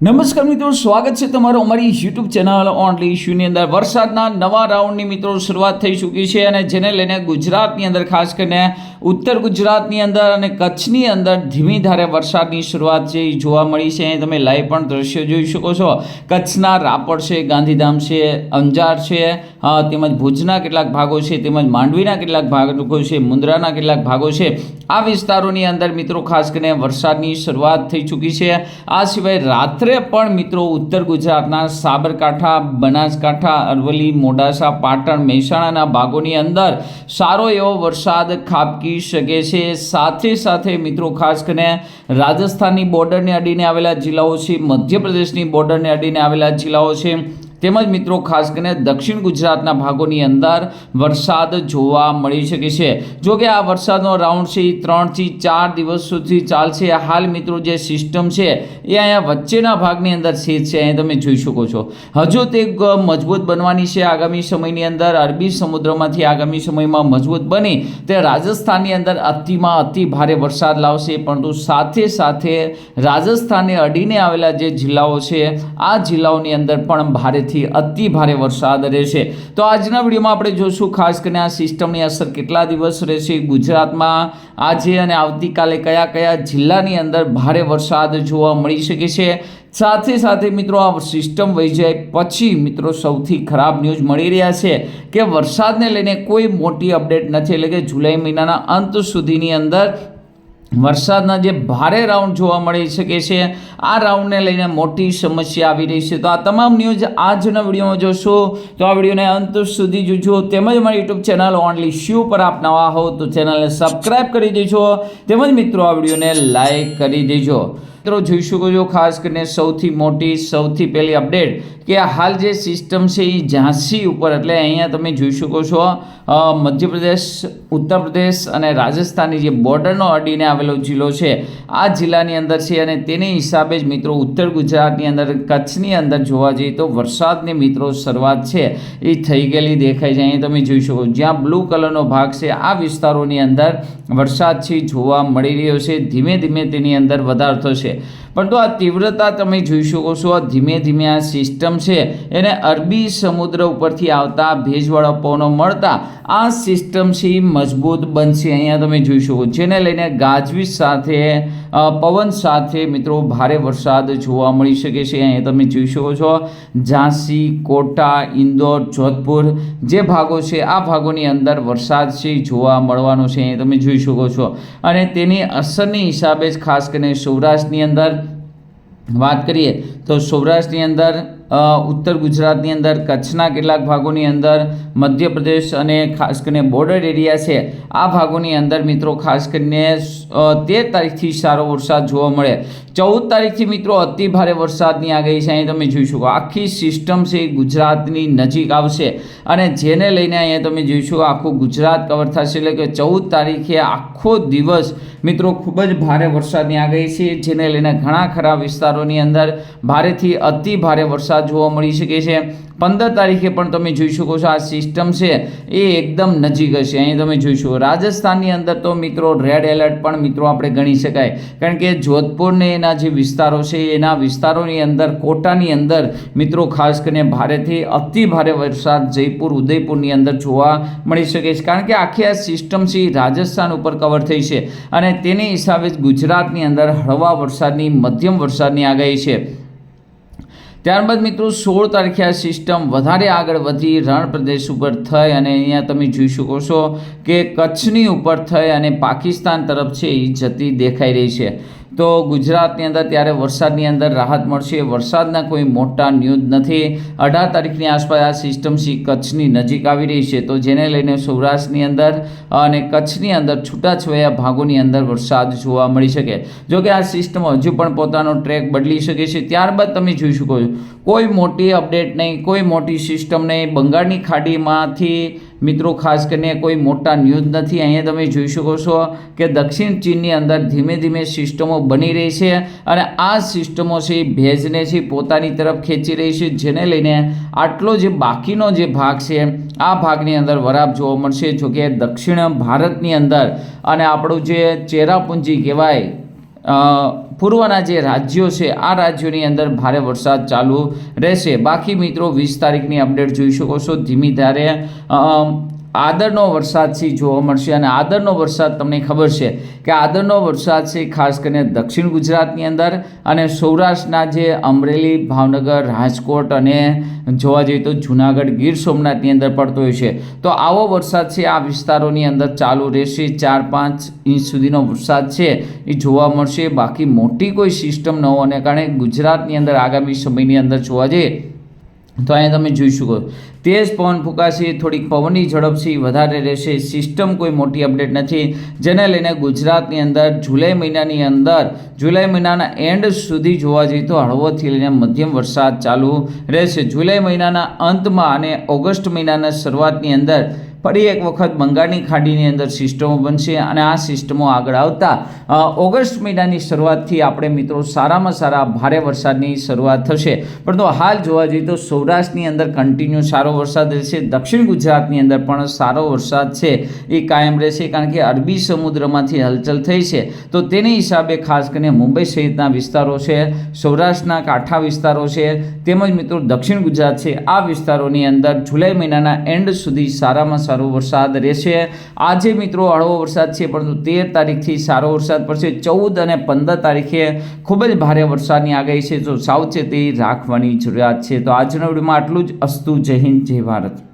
નમસ્કાર મિત્રો, સ્વાગત છે તમારું અમારી યુટ્યુબ ચેનલ ઓનલી ઇશ્યુની અંદર. વરસાદના નવા રાઉન્ડની મિત્રો, શરૂઆત થઈ ચૂકી છે અને જેને લઈને ગુજરાતની અંદર, ખાસ કરીને ઉત્તર ગુજરાતની અંદર અને કચ્છની અંદર ધીમી ધારે વરસાદની શરૂઆત છે, એ જોવા મળી છે. તમે લાઈવ પણ દ્રશ્યો જોઈ શકો છો. કચ્છના રાપર છે, ગાંધીધામ છે, અંજાર છે તેમજ ભુજના કેટલાક ભાગો છે, તેમજ માંડવીના કેટલાક ભાગો છે, મુન્દ્રાના કેટલાક ભાગો છે. આ વિસ્તારોની અંદર મિત્રો ખાસ કરીને વરસાદની શરૂઆત થઈ ચૂકી છે. આ સિવાય રાત્રે પણ મિત્રો ઉત્તર ગુજરાતના સાબરકાંઠા, બનાસકાંઠા, અરવલ્લી, મોડાસા, પાટણ, મહેસાણાના ભાગોની અંદર સારો એવો વરસાદ ખાબકી શકે છે. સાથે સાથે મિત્રો ખાસ કરીને રાજસ્થાનની બોર્ડરને અડીને આવેલા જિલ્લાઓ છે, મધ્યપ્રદેશની બોર્ડરને અડીને આવેલા જિલ્લાઓ છે. તેમજ મિત્રો, ખાસ કરીને દક્ષિણ ગુજરાતના ભાગોની અંદર વરસાદ જોવા મળી શકે છે. જો કે આ વરસાદનો રાઉન્ડ છે એ ત્રણથી ચાર દિવસ સુધી ચાલશે. હાલ મિત્રો, જે સિસ્ટમ છે, એ અહીંયા વચ્ચેના ભાગની અંદર સ્થિત છે અહીંયા તમે જોઈ શકો છો. હજુ તે મજબૂત બનવાની છે. આગામી સમયની અંદર અરબી સમુદ્રમાંથી આગામી સમયમાં મજબૂત બની, તે રાજસ્થાનની અંદર અતિમાં અતિ ભારે વરસાદ લાવશે. પરંતુ સાથે સાથે રાજસ્થાનને અડીને આવેલા જે જિલ્લાઓ છે, આ જિલ્લાઓની અંદર પણ ભારેથી અતિ ભારે વરસાદ રહેશે. તો આજના વિડીયોમાં આપણે જોશું ખાસ કરીને આ સિસ્ટમની અસર કેટલા દિવસ રહેશે ગુજરાતમાં, આજે અને આવતીકાલે કયા કયા જિલ્લાની અંદર ભારે વરસાદ જોવા મળી શકે છે. સાથે સાથે મિત્રો, આ સિસ્ટમ વહી જાય પછી મિત્રો સૌથી ખરાબ ન્યૂઝ મળી રહ્યા છે કે વરસાદને લઈને કોઈ મોટી અપડેટ નથી. એટલે કે જુલાઈ મહિનાના અંત સુધીની અંદર વરસાદના જે ભારે રાઉન્ડ જોવા મળી શકે છે, આ રાઉન્ડને લઈને મોટી સમસ્યા આવી રહી છે. તો આ તમામ ન્યૂઝ આજના વિડીયોમાં જોશો. તો આ વિડીયોને અંત સુધી જોજો. તેમજ મારી યુટ્યુબ ચેનલ ઓનલી શ્યુ પર આપ નવા હો, તો ચેનલને સબસ્ક્રાઈબ કરી દેજો. તેમજ મિત્રો, આ વિડીયોને લાઈક કરી દેજો. મિત્રો, જોઈ શકો છો, ખાસ કરીને સૌથી મોટી, સૌથી પહેલી અપડેટ કે હાલ જે સિસ્ટમ છે એ ઝાંસી ઉપર. એટલે અહીંયા તમે જોઈ શકો છો મધ્યપ્રદેશ ઉત્તર પ્રદેશ અને રાજસ્થાનની જે બોર્ડરનો અડીને આવેલો જિલ્લો છે, આ જિલ્લાની અંદર છે અને તેની હિસાબે જ મિત્રો ઉત્તર ગુજરાતની અંદર, કચ્છની અંદર જોવા જઈએ તો વરસાદની મિત્રો શરૂઆત છે, એ થઈ ગયેલી દેખાય છે. અહીં તમે જોઈ શકો, જ્યાં બ્લુ કલરનો ભાગ છે, આ વિસ્તારોની અંદર વરસાદ છે, જોવા મળી રહ્યો છે. ધીમે ધીમે તેની અંદર વધારો થશે. પરંતુ આ તીવ્રતા તમે જોઈ શકો છો, આ ધીમે ધીમે આ સિસ્ટમ છે, એને અરબી સમુદ્ર ઉપરથી આવતા ભેજવાળા પવનો મળતા આ સિસ્ટમ છે મજબૂત બનશે. અહીંયા તમે જોઈ શકો જેને લઈને ગાજવીજ સાથે પવન સાથે મિત્રો ભારે વરસાદ જોવા મળી શકે છે. અહીંયા તમે જોઈ શકો છો ઝાંસી, કોટા, ઇન્દોર, જોધપુર જે ભાગો છે, આ ભાગોની અંદર વરસાદ છે, જોવા મળવાનો છે. અહીંયા તમે જોઈ શકો છો. અને તેની અસરની હિસાબે જ ખાસ કરીને સૌરાષ્ટ્રની અંદર વાત કરીએ તો સૌરાષ્ટ્રની અંદર ઉત્તર ગુજરાતની અંદર કચ્છના કેટલાક ભાગોની અંદર મધ્યપ્રદેશ અને ખાસ કરીને બોર્ડર એરિયા છે. આ ભાગોની અંદર મિત્રો ખાસ કરીને તેર તારીખથી સારો વરસાદ જોવા મળે. ચૌદ તારીખથી મિત્રો અતિ ભારે વરસાદની આગાહી છે. અહીં તમે જોઈ શકો આખી સિસ્ટમ છે ગુજરાતની નજીક આવશે. અને જેને લઈને અહીંયા તમે જોઈ શકો આખું ગુજરાત કવર થશે. એટલે કે ચૌદ તારીખે આખો દિવસ મિત્રો ખૂબ જ ભારે વરસાદની આગાહી છે. જેને લઈને ઘણા ખરા વિસ્તારોની અંદર ભારેથી અતિ ભારે વરસાદ જોવા મળી શકે છે. પંદર તારીખે પણ તમે જોઈ શકો છો આ સિસ્ટમ છે, એ એકદમ નજીક હશે. અહીં તમે જોઈ શકો રાજસ્થાનની અંદર તો મિત્રો રેડ એલર્ટ પણ મિત્રો આપણે ગણી શકાય. કારણ કે જોધપુરને એના જે વિસ્તારો છે, એના વિસ્તારોની અંદર, કોટાની અંદર મિત્રો ખાસ કરીને ભારેથી અતિ ભારે વરસાદ જયપુર, ઉદયપુરની અંદર જોવા મળી શકે છે. કારણ કે આખી આ સિસ્ટમ છે રાજસ્થાન ઉપર કવર થઈ છે. અને તેની હિસાબે ગુજરાતની અંદર હળવા વરસાદની, મધ્યમ વરસાદની આગાહી છે. ત્યારબાદ મિત્રો સોળ તારીખે આ સિસ્ટમ વધારે આગળ વધી, રણ પ્રદેશ ઉપર થઈ અને અહીંયા તમે જોઈ શકો છો કે કચ્છની ઉપર થઈ અને પાકિસ્તાન તરફ છે એ જતી દેખાઈ રહી છે. તો ગુજરાતની અંદર ત્યારે વરસાદની અંદર રાહત મળશે. વરસાદના કોઈ મોટા ન્યૂઝ નથી. અઢાર તારીખની આસપાસ આ સિસ્ટમ સી કચ્છની નજીક આવી રહી છે. તો જેને લઈને સૌરાષ્ટ્રની અંદર અને કચ્છની અંદર છૂટાછવાયા ભાગોની અંદર વરસાદ જોવા મળી શકે. જોકે આ સિસ્ટમ હજુ પણ પોતાનો ટ્રેક બદલી શકે છે. ત્યારબાદ તમે જોઈ શકો છો. કોઈ મોટી અપડેટ નહીં, કોઈ મોટી સિસ્ટમ નહીં. બંગાળની ખાડીમાંથી મિત્રો, ખાસ કરીને કોઈ મોટા ન્યૂઝ નથી. અહીંયા તમે જોઈ શકો છો કે દક્ષિણ ચીનની અંદર ધીમે ધીમે સિસ્ટમો બની રહી છે અને આ સિસ્ટમો છે એ ભેજને છે પોતાની તરફ ખેંચી રહી છે, જેને લઈને આટલો જે બાકીનો જે ભાગ છે, આ ભાગની અંદર વરાપ જોવા મળશે. જોકે દક્ષિણ ભારતની અંદર અને આપણું જે ચેરાપુંજી કહેવાય પૂર્વના જે રાજ્યો છે, આ રાજ્યોની અંદર ભારે વરસાદ ચાલુ રહેશે. બાકી મિત્રો, વીસ તારીખની અપડેટ જોઈ શકો છો. ધીમી ધારે આદરનો વરસાદ છે જોવા મળશે અને આદરનો વરસાદ તમને ખબર છે કે આદરનો વરસાદ છે ખાસ કરીને દક્ષિણ ગુજરાતની અંદર અને સૌરાષ્ટ્રના જે અમરેલી, ભાવનગર, રાજકોટ અને જોવા જઈએ તો જુનાગઢ, ગીર સોમનાથની અંદર પડતો હોય છે. તો આવો વરસાદ છે આ વિસ્તારોની અંદર ચાલુ રહેશે. ચાર પાંચ ઇંચ સુધીનો વરસાદ છે એ જોવા મળશે. બાકી મોટી કોઈ સિસ્ટમ ન હોવાને કારણે ગુજરાતની અંદર આગામી સમયની અંદર જોવા જઈએ તો અહીંયા તમે જોઈ શકો. તેજ પવન ફૂંકાશે, થોડીક પવનની ઝડપથી વધારે રહેશે. સિસ્ટમ કોઈ મોટી અપડેટ નથી. જેને લઈને ગુજરાતની અંદર જુલાઈ મહિનાની અંદર, જુલાઈ મહિનાના એન્ડ સુધી જોવા જઈએ તો હળવોથી લઈને મધ્યમ વરસાદ ચાલુ રહેશે. જુલાઈ મહિનાના અંતમાં અને ઓગસ્ટ મહિનાના શરૂઆતની અંદર ફરી એક વખત બંગાળની ખાડીની અંદર સિસ્ટમો બનશે અને આ સિસ્ટમો આગળ આવતા ઓગસ્ટ મહિનાની શરૂઆતથી આપણે મિત્રો સારામાં સારા ભારે વરસાદની શરૂઆત થશે. પરંતુ હાલ જોવા જઈએ તો સૌરાષ્ટ્રની અંદર કન્ટિન્યુ સારો વરસાદ રહેશે. દક્ષિણ ગુજરાતની અંદર પણ સારો વરસાદ છે એ કાયમ રહેશે કારણ કે અરબી સમુદ્રમાંથી હલચલ થઈ છે. તો તેની હિસાબે ખાસ કરીને મુંબઈ સહિતના વિસ્તારો છે, સૌરાષ્ટ્રના કાંઠા વિસ્તારો છે, તેમજ મિત્રો દક્ષિણ ગુજરાત છે, આ વિસ્તારોની અંદર જુલાઈ મહિનાના એન્ડ સુધી સારામાં સારો વરસાદ રહેશે. આજે મિત્રો હળવો વરસાદ છે, પરંતુ તેર તારીખથી સારો વરસાદ પડશે. ચૌદ અને પંદર તારીખે ખૂબ જ ભારે વરસાદની આગાહી છે. તો સાવચેતી રાખવાની જરૂરિયાત છે, તો આજના વિડીયોમાં આટલું જ. અસ્તુ, જય હિન્દ, જય ભારત.